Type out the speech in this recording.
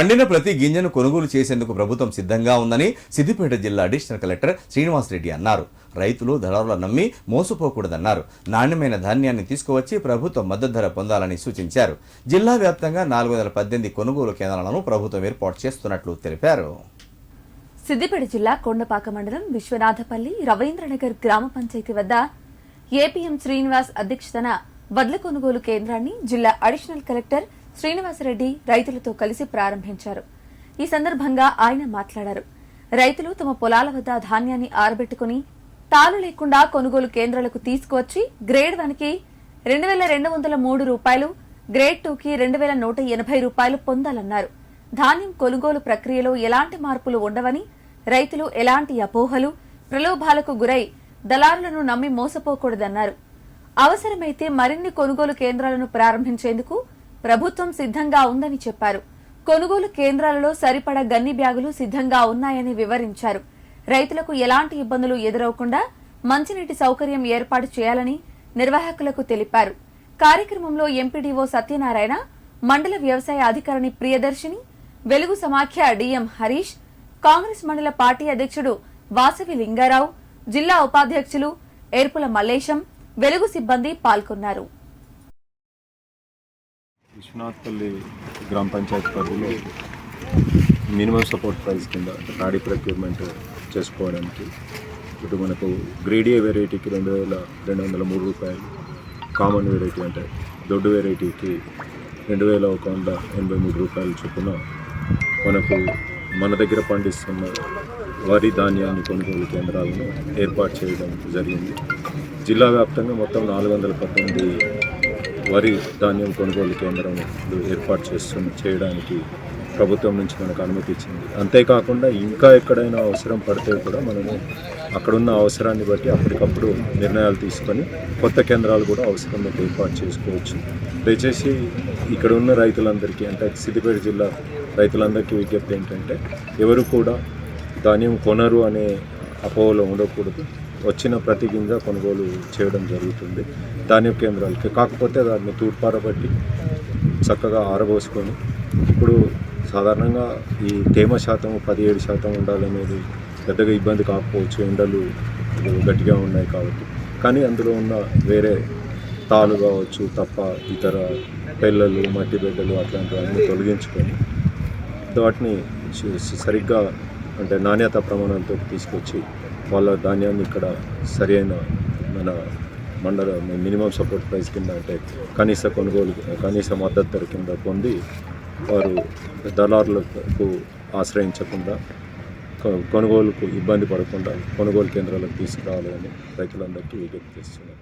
పండిన ప్రతి గింజను కొనుగోలు చేసేందుకు ప్రభుత్వం సిద్ధంగా ఉందని సిద్దిపేట జిల్లా అడిషనల్ కలెక్టర్ శ్రీనివాసరెడ్డి అన్నారు. రైతులు దళారుల నమ్మి మోసపోకూడదన్నారు. నాణ్యమైన ధాన్యాన్ని తీసుకువచ్చి ప్రభుత్వం మద్దతు ధర పొందాలని సూచించారు. జిల్లా వ్యాప్తంగా నాలుగు వందల పద్దెనిమిది కొనుగోలు కేంద్రాలను ప్రభుత్వం ఏర్పాటు చేస్తున్నట్లు తెలిపారు. సిద్దిపేట జిల్లా కొండపాక మండలం విశ్వనాథపల్లి రవీంద్రనగర్ గ్రామ పంచాయతీ వద్ద ఏపీఎం శ్రీనివాస్ అధ్యక్షతన వడ్ల కొనుగోలు కేంద్రాన్ని జిల్లా అడిషనల్ కలెక్టర్ శ్రీనివాసరెడ్డి రైతులతో కలిసి ప్రారంభించారు. ఈ సందర్భంగా ఆయన మాట్లాడారు. రైతులు తమ పొలాల వద్ద ధాన్యాన్ని ఆరబెట్టుకుని తాలు లేకుండా కొనుగోలు కేంద్రాలకు తీసుకువచ్చి గ్రేడ్ వన్కి రెండు వేల రెండు వందల మూడు రూపాయలు గ్రేడ్ టూ కి రెండు వేల నూట ఎనభై రూపాయలు పొందాలన్నారు. ధాన్యం కొనుగోలు ప్రక్రియలో ఎలాంటి మార్పులు ఉండవని రైతులు ఎలాంటి అపోహలు ప్రలోభాలకు గురై దళారులను నమ్మి మోసపోకూడదన్నారు. అవసరమైతే మరిన్ని కొనుగోలు కేంద్రాలను ప్రారంభించేందుకు ప్రభుత్వం సిద్ధంగా ఉందని చెప్పారు. కొనుగోలు కేంద్రాలలో సరిపడా గన్ని బ్యాగులు సిద్ధంగా ఉన్నాయని వివరించారు. రైతులకు ఎలాంటి ఇబ్బందులు ఎదురవకుండా మంచినీటి సౌకర్యం ఏర్పాటు చేయాలని నిర్వాహకులకు తెలిపారు. కార్యక్రమంలో ఎంపీడీఓ సత్యనారాయణ మండల వ్యవసాయ అధికారిని ప్రియదర్శిని వెలుగు సమాఖ్య డిఎం హరీష్ కాంగ్రెస్ మండల పార్టీ అధ్యక్షుడు వాసవి లింగారావు జిల్లా ఉపాధ్యక్షులు ఏర్పుల మల్లేశం వెలుగు సిబ్బంది పాల్గొన్నారు. విశ్వనాథ్పల్లి గ్రామ పంచాయతీ పరిధిలో మినిమం సపోర్ట్ ప్రైస్ కింద నాడీ ప్యాడీ ప్రొక్యూర్మెంట్ చేసుకోవడానికి ఇటు మనకు గ్రేడియే వెరైటీకి రెండు వేల రెండు వందల మూడు రూపాయలు కామన్ వెరైటీ అంటే దొడ్డు వెరైటీకి రెండు వేల ఒక వంద ఎనభై మూడు రూపాయలు చొప్పున మనకు మన దగ్గర పండిస్తున్న వరి ధాన్యాన్ని కొనుగోలు కేంద్రాలను ఏర్పాటు చేయడం జరిగింది. జిల్లా వ్యాప్తంగా మొత్తం నాలుగు వందల పద్దెనిమిది వరి ధాన్యం కొనుగోలు కేంద్రం ఏర్పాటు చేస్తుంది చేయడానికి ప్రభుత్వం నుంచి మనకు అనుమతి ఇచ్చింది. అంతేకాకుండా ఇంకా ఎక్కడైనా అవసరం పడితే కూడా మనము అక్కడున్న అవసరాన్ని బట్టి అప్పటికప్పుడు నిర్ణయాలు తీసుకొని కొత్త కేంద్రాలు కూడా అవసరం బట్టి ఏర్పాటు చేసుకోవచ్చు. దయచేసి ఇక్కడ ఉన్న రైతులందరికీ అంటే సిద్దిపేట జిల్లా రైతులందరికీ విజ్ఞప్తి ఏంటంటే ఎవరు కూడా ధాన్యం కొనరు అనే అపోహలో ఉండకూడదు. వచ్చిన ప్రతి గింజ కొనుగోలు చేయడం జరుగుతుంది. ధాన్యం కేంద్రాలకి. కాకపోతే దాన్ని తూర్పారబట్టి చక్కగా ఆరబోసుకొని ఇప్పుడు సాధారణంగా ఈ తేమ శాతం పదిహేడు శాతం ఉండాలనేది పెద్దగా ఇబ్బంది కాకపోవచ్చు. ఎండలు గట్టిగా ఉన్నాయి కాబట్టి. కానీ అందులో ఉన్న వేరే తాలు కావచ్చు తప్ప ఇతర పెళ్ళలు మట్టి బిడ్డలు అట్లాంటివన్నీ తొలగించుకొని వాటిని సరిగ్గా అంటే నాణ్యత ప్రమాణాలతో తీసుకొచ్చి వాళ్ళ ధాన్యాన్ని ఇక్కడ సరైన మన మండల మినిమం సపోర్ట్ ప్రైస్ కింద అంటే కనీస కొనుగోలు కనీస మద్దతు ధర కింద పొంది వారు దళారులకు ఆశ్రయించకుండా కొ- కొనుగోలుకు ఇబ్బంది పడకుండా కొనుగోలు కేంద్రాలకు తీసుకురావాలని రైతులందరికీ విజ్ఞప్తి చేస్తున్నారు